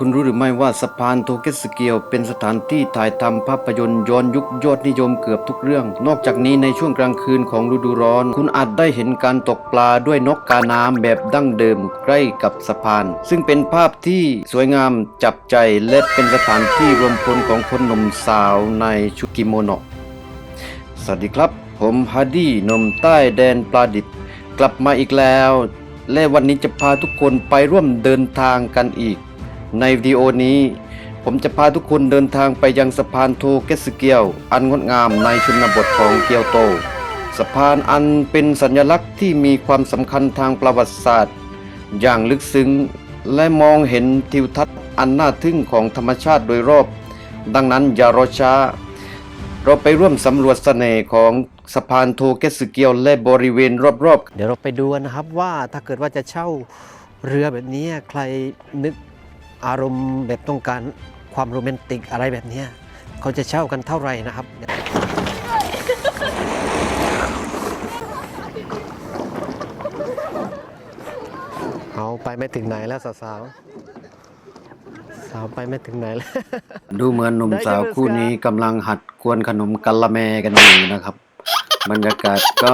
คุณรู้หรือไม่ว่าสะพานโทเกสเกียวเป็นสถานที่ถ่ายทำภาพยนตร์ย้อนยุคยอดนิยมเกือบทุกเรื่อง นอกจากนี้ในช่วงกลางคืนของฤดูร้อน คุณอาจได้เห็นการตกปลาด้วยนกกาน้ำแบบดั้งเดิมใกล้กับสะพาน ซึ่งเป็นภาพที่สวยงามจับใจและเป็นสถานที่รวมพลของคนหนุ่มสาวในชุดกิโมโนะสวัสดีครับ ผมฮาร์ดี้นมใต้แดนปลาดิบ กลับมาอีกแล้ว และวันนี้จะพาทุกคนไปร่วมเดินทางกันอีก ในวิดีโอนี้ ผมจะพาทุกคนเดินทางไปยังสะพานโทเกสเกียว อันงดงามในชนบทของเกียวโต สะพานอันเป็นสัญลักษณ์ที่มีความสำคัญทางประวัติศาสตร์ อย่างลึกซึ้งและมองเห็นทิวทัศน์อันน่าทึ่งของธรรมชาติโดยรอบ ดังนั้นอย่ารอช้า เราไปร่วมสำรวจเสน่ห์ของสะพานโทเกสเกียวและบริเวณรอบๆ เดี๋ยวเราไปดูกันนะครับว่าถ้าเกิดว่าจะเช่าเรือแบบนี้ใครนึก อารมณ์แบบต้องการความโรแมนติกอะไรแบบนี้เขาจะเช่ากันเท่าไหร่นะครับ เอาไปไม่ถึงไหนแล้วสาวสาวไปไม่ถึงไหนแล้ว ดูเหมือนหนุ่มสาวคู่นี้กำลังหัดกวนขนมกัลละแมกันอยู่นะครับ บรรยากาศก็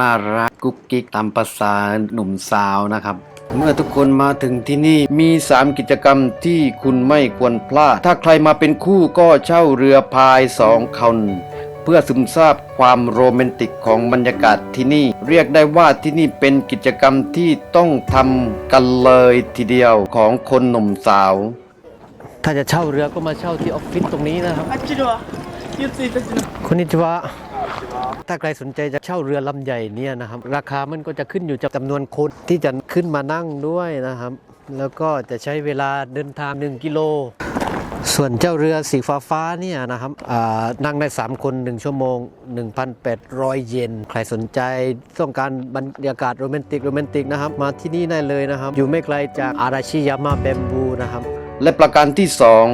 น่ารักกุ๊กกิ๊กตามภาษาหนุ่มสาวนะครับ เมื่อทุกคนมาถึงที่นี่มี 3 กิจกรรมที่คุณไม่ควรพลาด ถ้าใครมาเป็นคู่ก็เช่าเรือพายสองคัน เพื่อซึมซาบความโรแมนติกของบรรยากาศที่นี่ เรียกได้ว่าที่นี่เป็นกิจกรรมที่ต้องทำกันเลยทีเดียวของคนหนุ่มสาว ถ้าจะเช่าเรือก็มาเช่าที่ออฟฟิศตรงนี้นะครับ あっちの四ついたちの คุณนิจวะ ถ้าใครสนใจจะเช่าเรือลำใหญ่เนี่ยนะครับ ราคามันก็จะขึ้นอยู่จากจำนวนคนที่จะขึ้นมานั่งด้วยนะครับ แล้วก็จะใช้เวลาเดินทาง 1 กิโล ส่วนเจ้าเรือสีฟ้าฟ้าเนี่ยนะครับนั่งได้ 3 คน 1 ชั่วโมง 1,800 เยน ใครสนใจต้องการบรรยากาศโรแมนติกโรแมนติกนะครับ มาที่นี่ได้เลยนะครับ อยู่ไม่ไกลจากอาราชิยามาแบมบูนะครับ และประการที่สอง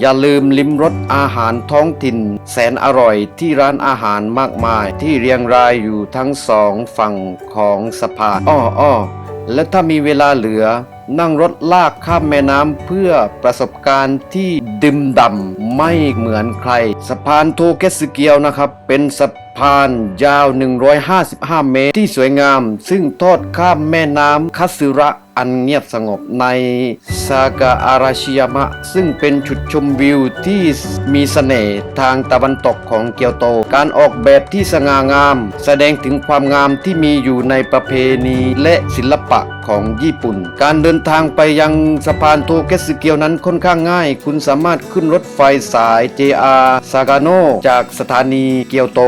อย่าลืมลิ้มรสอาหารท้องถิ่น แสนอร่อยที่ร้านอาหารมากมาย ที่เรียงรายอยู่ทั้งสองฝั่งของสะพานอ้ออ้อและถ้ามีเวลาเหลือ นั่งรถลากข้ามแม่น้ำเพื่อประสบการณ์ที่ดื่มดำไม่เหมือนใคร สะพานโทเกสเกียวนะครับ เป็นสะพานยาว 155 เมตรที่สวยงาม ซึ่งทอดข้ามแม่น้ำคัสึระอันเงียบสงบในซากาอาราชิยามะ ซึ่งเป็นจุดชมวิวที่มีเสน่ห์ทางตะวันตกของเกียวโต การออกแบบที่สง่างาม แสดงถึงความงามที่มีอยู่ในประเพณีและศิลปะของญี่ปุ่น การเดินทางไปยังสะพานโทเกสเกียวนั้นค่อนข้างง่าย คุณสามารถขึ้นรถไฟสาย JR ซากาโนจากสถานีเกียวโต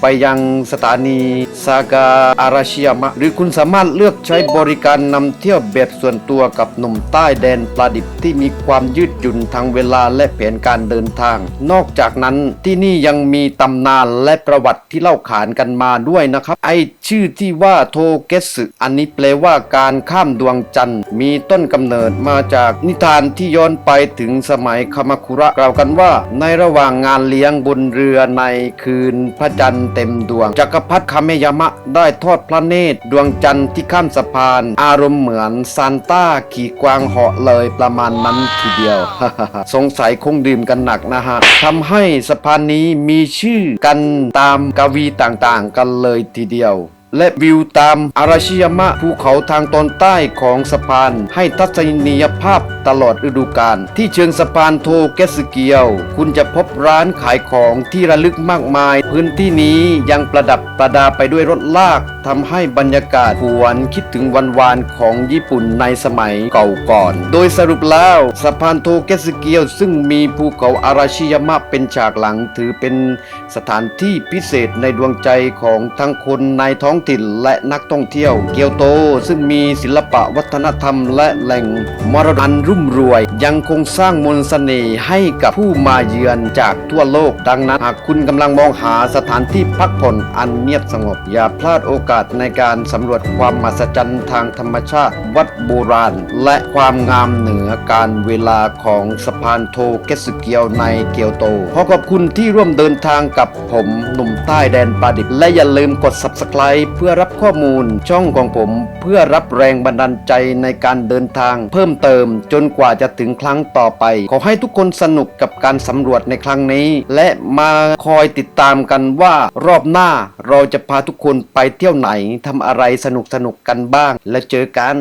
ไปยังสถานีซากาอาราชิยามะ หรือคุณสามารถเลือกใช้บริการนำเที่ยวแบบส่วนตัวกับหนุ่มใต้แดนปลาดิบที่มีความยืดหยุ่นทางเวลาและแผนการเดินทาง นอกจากนั้นที่นี่ยังมีตำนานและประวัติที่เล่าขานกันมาด้วยนะครับ ไอชื่อที่ว่าโทเกสึอันนี้แปลว่าการข้ามดวงจันทร์ มีต้นกำเนิดมาจากนิทานที่ย้อนไปถึงสมัยคามาคุระกล่าวกันว่า ในระหว่างงานเลี้ยงบนเรือในคืนพระจันทร์เต็มดวงจักรพรรดิคาเมยามะได้ทอดพระเนตรดวงจันทร์ที่ข้ามสะพาน อารมณ์เหมือนซานต้าขี่กวางเหาะเลยประมาณนั้นทีเดียว สงสัยคงดื่มกันหนักนะฮะทำให้สะพานนี้มีชื่อกันตามกวีต่างๆ กันเลยทีเดียว และวิวตามอาราชิยามะภูเขาทางตอนใต้ของสะพาน ให้ทัศนียภาพตลอดฤดูกาลที่เชิงสะพานโทเกสเกียว คุณจะพบร้านขายของที่ระลึกมากมาย พื้นที่นี้ยังประดับประดาไปด้วยรถลากทำให้บรรยากาศหวนคิดถึงวันวานของญี่ปุ่นในสมัยเก่าก่อน โดยสรุปแล้วสะพานโทเกสเกียว ซึ่งมีภูเขาอาราชิยามะเป็นฉากหลังถือเป็นสถานที่พิเศษในดวงใจของทั้งคนในท้องถิ่นและนักท่องเที่ยว เกียวโต ซึ่งมีศิลปะวัฒนธรรม และแหล่งมรดกอันรุ่มรวย ยังคงสร้างมนต์เสน่ห์ให้กับผู้มาเยือนจากทั่วโลกดังนั้น หากคุณกำลังมองหาสถานที่พักผ่อนอันเงียบสงบ อย่าพลาดโอกาสในการสำรวจความมหัศจรรย์ทางธรรมชาติ วัดโบราณ และความงามเหนือการเวลาของสะพานโทเกสเกียวในเกียวโตขอขอบคุณที่ร่วมเดินทางกับผมหนุ่มใต้แดนปาดิบและอย่าลืมกด subscribe เพื่อรับข้อมูลช่องของผม เพื่อรับแรงบันดาลใจในการเดินทาง เพิ่มเติมจนกว่าจะถึงครั้งต่อไป ขอให้ทุกคนสนุกกับการสำรวจในครั้งนี้ และมาคอยติดตามกันว่ารอบหน้าเราจะพาทุกคนไปเที่ยวไหนทำอะไรสนุกสนุกกันบ้าง และเจอกัน